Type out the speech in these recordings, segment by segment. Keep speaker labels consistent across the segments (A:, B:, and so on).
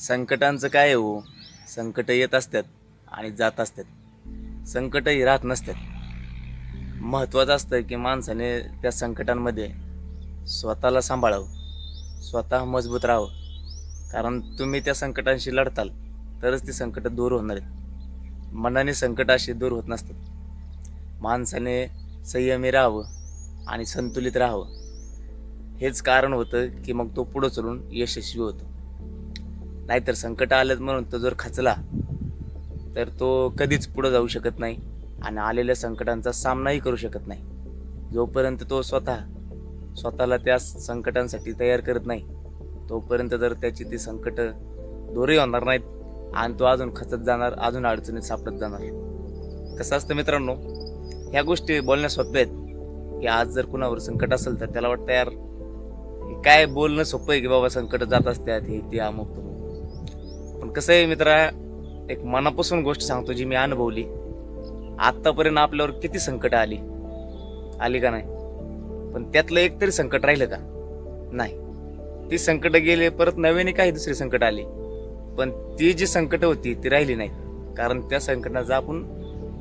A: संकटांचं काय आहे हो? संकट येत असतात आणि जात असतात. संकटही राहत नसतात. महत्त्वाचं असतं की माणसाने त्या संकटांमध्ये स्वतःला सांभाळावं. स्वतः मजबूत राहावं. कारण तुम्ही त्या संकटांशी लढताल तरच ती संकटं दूर होणार आहेत. मनाने संकट अशी दूर होत नसतात. माणसाने संयमी राहावं आणि संतुलित राहावं. हेच कारण होतं की मग तो पुढं चलून यशस्वी होतो. नाहीतर संकट आलं म्हणून तो जर खचला तर तो कधीच पुढं जाऊ शकत नाही आणि आलेल्या संकटांचा सामनाही करू शकत नाही. जोपर्यंत तो स्वतः स्वतःला त्या संकटांसाठी तयार करत नाही तोपर्यंत जर त्याची ती संकट दूरही होणार नाहीत आणि तो अजून खचत जाणार अजून अडचणीत सापडत जाणार. कसं असतं मित्रांनो ह्या गोष्टी बोलण्यास सोप्या आहेत. की आज जर कुणावर संकट असेल तर त्याला वाटतं यार काय बोलणं सोपं आहे की बाबा संकट जात असतात हे ते अमुक पण कसं आहे मित्रा एक मनापासून गोष्ट सांगतो जी मी अनुभवली. आत्तापर्यंत आपल्यावर किती संकट आली? आली का नाही? पण त्यातलं एक तरी संकट राहिलं का? नाही. ती संकट गेले परत नव्याने काही दुसरी संकट आली. पण ती जी संकट होती ती राहिली नाही कारण त्या संकटाचा आपण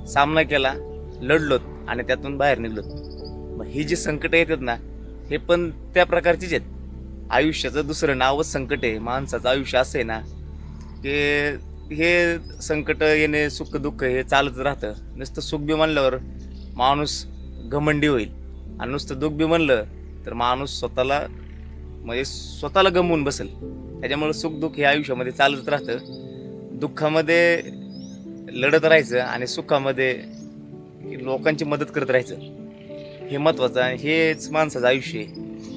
A: सामना केला लढलोत आणि त्यातून बाहेर निघलोत मग ही जी संकट येतात ना हे पण त्या प्रकारचीच आहेत. आयुष्याचं दुसरं नावच संकट आहे. माणसाचं आयुष्य असं आहे ना की हे संकट येणे सुख दुःख हे चालत राहतं. नुसतं सुख बी म्हणल्यावर माणूस घमंडी होईल. आणि नुसतं दुःख बी म्हणलं तर माणूस स्वतःला म्हणजे स्वतःला गमवून बसेल. त्याच्यामुळं सुख दुःख हे आयुष्यामध्ये चालत राहतं. दुःखामध्ये लढत राहायचं आणि सुखामध्ये लोकांची मदत करत राहायचं. हे महत्त्वाचं आणि हेच माणसाचं आयुष्य आहे.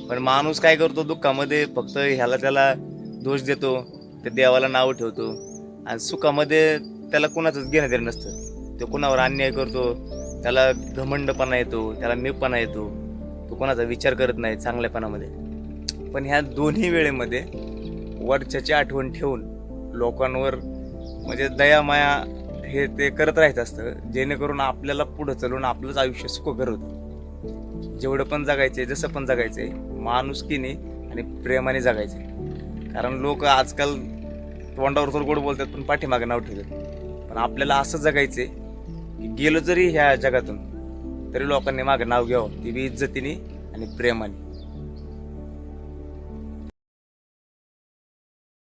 A: पण माणूस काय करतो? दुःखामध्ये फक्त ह्याला त्याला दोष देतो. ते देवाला नाव ठेवतो. आणि सुखामध्ये त्याला कुणाचंच घेणं देणं नसतं. तो कुणावर अन्याय करतो त्याला घमंडपणा येतो त्याला मीपणा येतो. तो कोणाचा विचार करत नाही चांगल्यापणामध्ये. पण ह्या दोन्ही वेळेमध्ये वरच्याची आठवण ठेवून लोकांवर म्हणजे दया माया हे ते करत राहायचं असतं. जेणेकरून आपल्याला पुढं चलून आपलंच आयुष्य सुखकर होतं. जेवढं पण जगायचे जसं पण जगायचंय माणुसकीने आणि प्रेमाने जगायचे कारण लोक आजकाल तोंडावर तर गोड बोलतात पण पाठीमागे नाव ठेवतात. पण आपल्याला असं जगायचंय की गेलो जरी ह्या जगातून तरी लोकांनी मागे नाव घ्यावं. ती बी इज्जतीने आणि प्रेमाने.